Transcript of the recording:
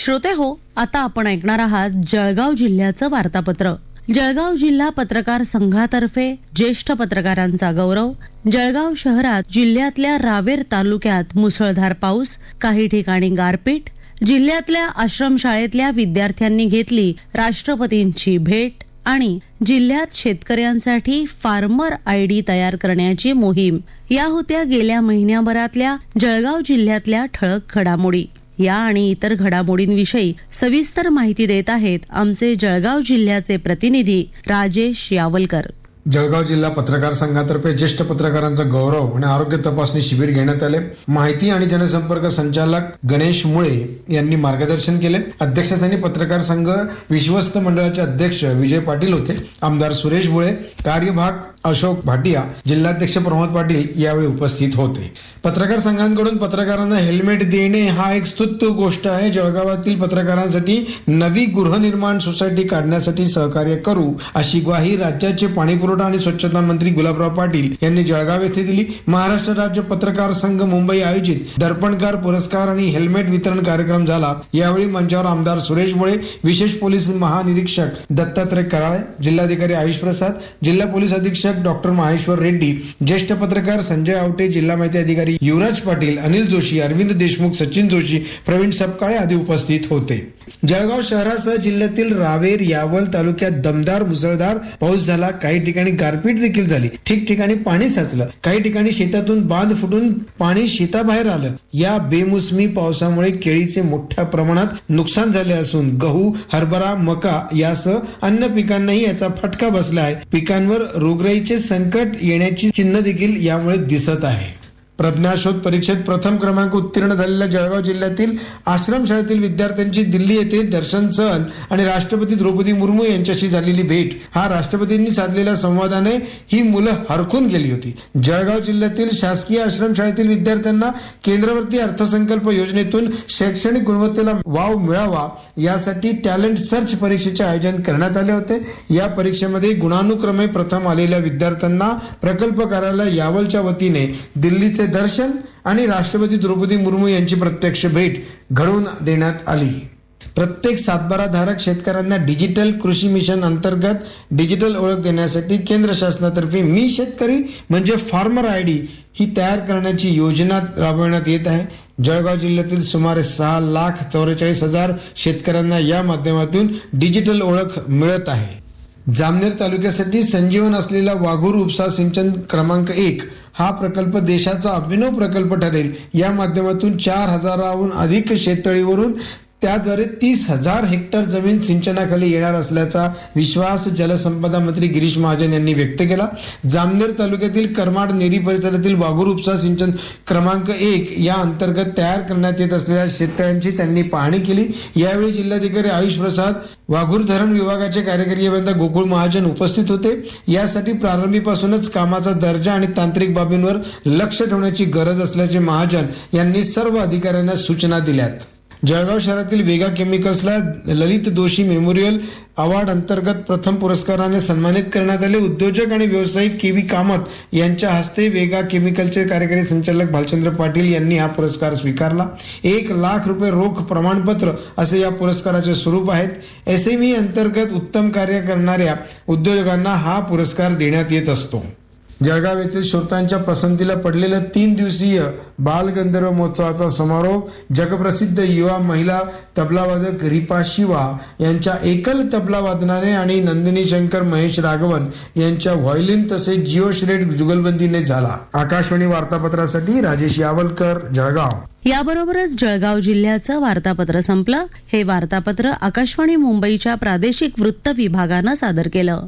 श्रोते हो आता आपण ऐकणार आहात जळगाव जिल्ह्याचं वार्तापत्र. जळगाव जिल्हा पत्रकार संघातर्फे ज्येष्ठ पत्रकारांचा गौरव. जळगाव शहरात जिल्ह्यातल्या रावेर तालुक्यात मुसळधार पाऊस काही ठिकाणी गारपीट. जिल्ह्यातल्या आश्रमशाळेतल्या विद्यार्थ्यांनी घेतली राष्ट्रपतींची भेट आणि जिल्ह्यात शेतकऱ्यांसाठी फार्मर आय डी तयार करण्याची मोहीम. या होत्या गेल्या महिन्याभरातल्या जळगाव जिल्ह्यातल्या ठळक घडामोडी. या आणि इतर घडामोडींविषयी सविस्तर माहिती देत आहेत आमचे जळगाव जिल्ह्याचे प्रतिनिधी राजेश यावलकर. जळगाव जिल्हा पत्रकार संघातर्फे ज्येष्ठ पत्रकारांचा गौरव आणि आरोग्य तपासणी शिबिर घेण्यात आले. माहिती आणि जनसंपर्क संचालक गणेश मुळे यांनी मार्गदर्शन केले. अध्यक्षस्थानी पत्रकार संघ विश्वस्त मंडळाचे अध्यक्ष विजय पाटील होते. आमदार सुरेश मुळे कार्यभाग अशोक भाटिया जिल्हाध्यक्ष प्रमोद पाटील यावेळी उपस्थित होते. पत्रकार संघांकडून पत्रकारांना हेल्मेट देणे हा एक स्तुत्य गोष्ट आहे. जळगावातील पत्रकारांसाठी नवी गृहनिर्माण सोसायटी काढण्यासाठी सहकार्य करू अशी ग्वाही राज्याचे पाणीपुरवठा आणि स्वच्छता मंत्री गुलाबराव पाटील यांनी जळगाव येथे दिली. महाराष्ट्र राज्य पत्रकार संघ मुंबई आयोजित दर्पणकार पुरस्कार आणि हेल्मेट वितरण कार्यक्रम झाला. यावेळी मंचावर आमदार सुरेश बोळे विशेष पोलीस महानिरीक्षक दत्तात्रय कराळे जिल्हाधिकारी आयुष प्रसाद जिल्हा पोलीस अधीक्षक डॉक्टर माहेश्वर रेड्डी ज्येष्ठ पत्रकार संजय आवटे जिल्हा माहिती अधिकारी युवराज पाटील अनिल जोशी अरविंद देशमुख सचिन जोशी प्रवीण सपकाळे आदी उपस्थित होते. जळगाव शहरासह जिल्ह्यातील रावेर यावल तालुक्यात दमदार मुसळधार पाऊस झाला. काही ठिकाणी गारपीट देखील झाली. ठिकठिकाणी पाणी साचलं. काही ठिकाणी शेतातून बांध फुटून पाणी शेताबाहेर आलं. या बेमोसमी पावसामुळे केळीचे मोठ्या प्रमाणात नुकसान झाले असून गहू हरभरा मका यासह अन्य पिकांनाही याचा फटका बसला आहे. पिकांवर रोगराई रोगराईचे संकट येण्याची चिन्ह देखील यामुळे दिसत आहे. प्रज्ञाशोध परीक्षेत प्रथम क्रमांक उत्तीर्ण झालेल्या जळगाव जिल्ह्यातील आश्रमशाळेतील विद्यार्थ्यांची दिल्ली येथे दर्शन सहल आणि राष्ट्रपती द्रौपदी मुर्मू यांच्याशी झालेली भेट. हा राष्ट्रपतींनी साधलेल्या संवादाने ही मुलं हरखून गेली होती. जळगाव जिल्ह्यातील शासकीय आश्रमशाळेतील विद्यार्थ्यांना केंद्रवर्ती अर्थसंकल्प योजनेतून शैक्षणिक गुणवत्तेला वाव मिळावा यासाठी टॅलेंट सर्च परीक्षेचे आयोजन करण्यात आले होते. या परीक्षेमध्ये गुणानुक्रमे प्रथम आलेल्या विद्यार्थ्यांना प्रकल्प कार्यालय यावलच्या वतीने दिल्लीचे दर्शन आणि राष्ट्रपती द्रौपदी मुर्मू यांची प्रत्यक्ष भेट घडवून देण्यात आली. प्रत्येक सातबारा धारक शेतकऱ्यांना डिजिटल कृषी मिशन अंतर्गत डिजिटल ओळख देण्यासाठी केंद्र शासनातर्फे मी शेतकरी म्हणजे फार्मर आय डी ही तयार करण्याची योजना राबवण्यात येत आहे. जळगाव जिल्ह्यातील सुमारे सहा लाख चौवेचाळीस हजार शेतकऱ्यांना या माध्यमातून डिजिटल ओळख मिळत आहे. जामनेर तालुक्यासाठी संजीवन असलेला वाघूर उपसा सिंचन क्रमांक एक हा प्रकल्प देशाचा अभिनव प्रकल्प ठरेल. या माध्यमातून चार हजाराहून अधिक शेततळीवरून त्याद्वारे तीस हजार हेक्टर जमीन सिंचनाखाली येणार असल्याचा विश्वास जलसंपदा मंत्री गिरीश महाजन यांनी व्यक्त केला. जामनेर तालुक्यातील करमाड नेरी परिसरातील वाघूर उपसा सिंचन क्रमांक एक या अंतर्गत तयार करण्यात येत असलेल्या शेततळ्यांची त्यांनी पाहणी केली. यावेळी जिल्हाधिकारी आयुष प्रसाद वाघूर धरण विभागाचे कार्यकारी अभियंता गोकुळ महाजन उपस्थित होते. यासाठी प्रारंभीपासूनच कामाचा दर्जा आणि तांत्रिक बाबींवर लक्ष ठेवण्याची गरज असल्याचे महाजन यांनी सर्व अधिकाऱ्यांना सूचना दिल्यात. जळगाव शहरातील वेगा केमिकल्सला ललित दोषी मेमोरियल अवॉर्ड अंतर्गत प्रथम पुरस्काराने सन्मानित करण्यात आले. उद्योजक आणि व्यावसायिक के व्ही कामत यांच्या हस्ते वेगा केमिकलचे कार्यकारी संचालक भालचंद्र पाटील यांनी हा पुरस्कार स्वीकारला. एक लाख रुपये रोख प्रमाणपत्र असे या पुरस्काराचे स्वरूप आहेत. एस एम ई अंतर्गत उत्तम कार्य करणाऱ्या उद्योजकांना हा पुरस्कार देण्यात येत असतो. जळगाव येथील श्रोतांच्या पसंतीला पडलेल्या तीन दिवसीय बालगंधर्व महोत्सवाचा समारोप जगप्रसिद्ध युवा महिला तबलावादक रिपा शिवा यांच्या एकल तबलावादनाने आणि नंदिनी शंकर महेश राघवन यांच्या व्हायलिन तसेच जिओ श्रेड जुगलबंदीने झाला. आकाशवाणी वार्तापत्रासाठी राजेश यावलकर जळगाव. याबरोबरच जळगाव जिल्ह्याचं वार्तापत्र संपलं. हे वार्तापत्र आकाशवाणी मुंबईच्या प्रादेशिक वृत्त विभागानं सादर केलं.